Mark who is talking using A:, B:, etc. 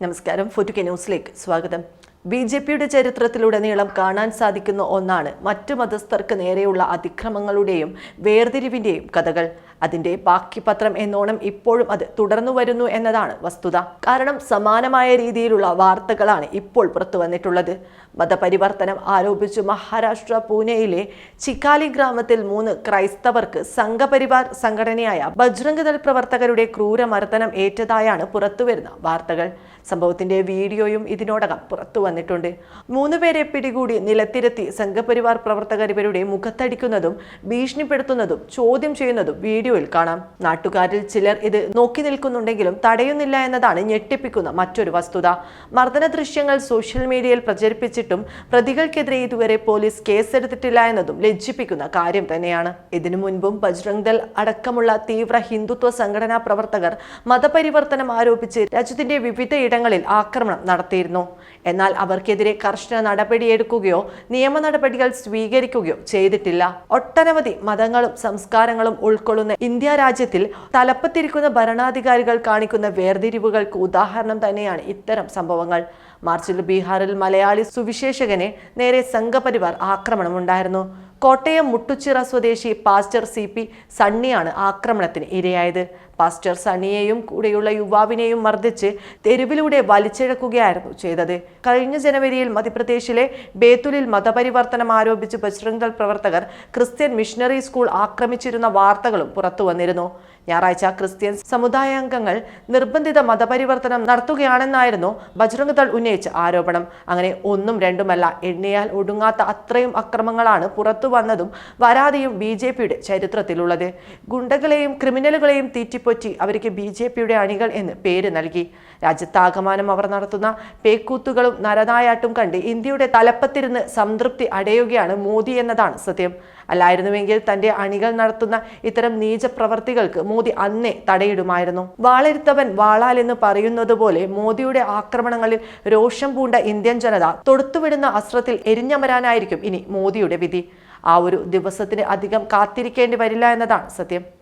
A: നമസ്കാരം. ഫുറ്റുകെ ന്യൂസിലേക്ക് സ്വാഗതം. ബി ജെ പിയുടെ ചരിത്രത്തിലുടനീളം കാണാൻ സാധിക്കുന്ന ഒന്നാണ് മറ്റു മതസ്ഥർക്ക് നേരെയുള്ള അതിക്രമങ്ങളുടെയും വേർതിരിവിന്റെയും കഥകൾ. അതിന്റെ ബാക്കി പത്രം എന്നോണം ഇപ്പോഴും അത് തുടർന്നു വരുന്നു എന്നതാണ് വസ്തുത. കാരണം സമാനമായ രീതിയിലുള്ള വാർത്തകളാണ് ഇപ്പോൾ പുറത്തു വന്നിട്ടുള്ളത്. മതപരിവർത്തനം ആരോപിച്ചു മഹാരാഷ്ട്ര പൂനെയിലെ ചിക്കാലി ഗ്രാമത്തിൽ മൂന്ന് ക്രൈസ്തവർക്ക് സംഘപരിവാർ സംഘടനയായ ബജ്രംഗ് ദൾ പ്രവർത്തകരുടെ ക്രൂരമർദ്ദനം ഏറ്റതായാണ് പുറത്തുവരുന്ന വാർത്തകൾ. സംഭവത്തിന്റെ വീഡിയോയും ഇതിനോടകം പുറത്തു വന്നിട്ടുണ്ട്. മൂന്നുപേരെ പിടികൂടി നിലത്തിരുത്തി സംഘപരിവാർ പ്രവർത്തകർ ഇവരുടെ മുഖത്തടിക്കുന്നതും ഭീഷണിപ്പെടുത്തുന്നതും ചോദ്യം ചെയ്യുന്നതും വീഡിയോയിൽ കാണാം. നാട്ടുകാരിൽ ചിലർ ഇത് നോക്കി നിൽക്കുന്നുണ്ടെങ്കിലും തടയുന്നില്ല എന്നതാണ് ഞെട്ടിപ്പിക്കുന്ന മറ്റൊരു വസ്തുത. മർദ്ദന ദൃശ്യങ്ങൾ സോഷ്യൽ മീഡിയയിൽ പ്രചരിപ്പിച്ചിട്ടും പ്രതികൾക്കെതിരെ ഇതുവരെ പോലീസ് കേസെടുത്തിട്ടില്ല എന്നതും ലജ്ജിപ്പിക്കുന്ന കാര്യം തന്നെയാണ്. ഇതിനു മുൻപും ബജ്രംഗ് ദൾ അടക്കമുള്ള തീവ്ര ഹിന്ദുത്വ സംഘടനാ പ്രവർത്തകർ മതപരിവർത്തനം ആരോപിച്ച് രാജ്യത്തിന്റെ വിവിധ ഇടങ്ങളിൽ ആക്രമണം നടത്തിയിരുന്നു. എന്നാൽ അവർക്കെതിരെ കർശന നടപടിയെടുക്കുകയോ നിയമ നടപടികൾ സ്വീകരിക്കുകയോ ചെയ്തിട്ടില്ല. ഒട്ടനവധി മതങ്ങളും സംസ്കാരങ്ങളും ഉൾക്കൊള്ളുന്ന ഇന്ത്യ രാജ്യത്തിൽ തലപ്പത്തിരിക്കുന്ന ഭരണാധികാരികൾ കാണിക്കുന്ന വേർതിരിവുകൾക്ക് ഉദാഹരണം തന്നെയാണ് ഇത്തരം സംഭവങ്ങൾ. മാർച്ചിൽ ബീഹാറിൽ മലയാളി സുവിശേഷകനെ നേരെ സംഘപരിവാർ ആക്രമണമുണ്ടായിരുന്നു. കോട്ടയം മുട്ടുച്ചിറ സ്വദേശി പാസ്റ്റർ സി പി സണ്ണിയാണ് ആക്രമണത്തിന് ഇരയായത്. പാസ്റ്റർ സണ്ണിയെയും കൂടെയുള്ള യുവാവിനെയും മർദ്ദിച്ച് തെരുവിലൂടെ വലിച്ചിഴക്കുകയായിരുന്നു ചെയ്തത്. കഴിഞ്ഞ ജനുവരിയിൽ മധ്യപ്രദേശിലെ ബേത്തുലിൽ മതപരിവർത്തനം ആരോപിച്ച് ബജ്രംഗ്ദൾ പ്രവർത്തകർ ക്രിസ്ത്യൻ മിഷണറി സ്കൂൾ ആക്രമിച്ചിരുന്ന വാർത്തകളും പുറത്തു വന്നിരുന്നു. ഞായറാഴ്ച ക്രിസ്ത്യൻ സമുദായാംഗങ്ങൾ നിർബന്ധിത മതപരിവർത്തനം നടത്തുകയാണെന്നായിരുന്നു ബജ്രംഗ് ദൾ ഉന്നയിച്ച ആരോപണം. അങ്ങനെ ഒന്നും രണ്ടുമല്ല എണ്ണിയാൽ ഒടുങ്ങാത്ത അത്രയും അക്രമങ്ങളാണ് പുറത്തു വന്നതും വരാതെയും ബി ജെ പിയുടെ ചരിത്രത്തിലുള്ളത്. ഗുണ്ടകളെയും ക്രിമിനലുകളെയും തീറ്റിപ്പൊറ്റി അവർക്ക് ബി ജെ പിയുടെ അണികൾ എന്ന് പേര് നൽകി. രാജ്യത്താകമാനം അവർ നടത്തുന്ന പേക്കൂത്തുകളും നരനായാട്ടും കണ്ട് ഇന്ത്യയുടെ തലപ്പത്തിരുന്ന് സംതൃപ്തി അടയുകയാണ് മോദി എന്നതാണ് സത്യം. അല്ലായിരുന്നുവെങ്കിൽ തന്റെ അണികൾ നടത്തുന്ന ഇത്തരം നീച പ്രവർത്തികൾക്ക് മോദി അന്നേ തടയിടുമായിരുന്നു. വാളെടുത്തവൻ വാളാൽ എന്ന് പറയുന്നത് പോലെ മോദിയുടെ ആക്രമണങ്ങളിൽ രോഷം പൂണ്ട ഇന്ത്യൻ ജനത തൊടുത്തുവിടുന്ന അസ്ത്രത്തിൽ എരിഞ്ഞമരാനായിരിക്കും ഇനി മോദിയുടെ വിധി. ആ ഒരു ദിവസത്തിന് അധികം കാത്തിരിക്കേണ്ടി വരില്ല എന്നതാണ് സത്യം.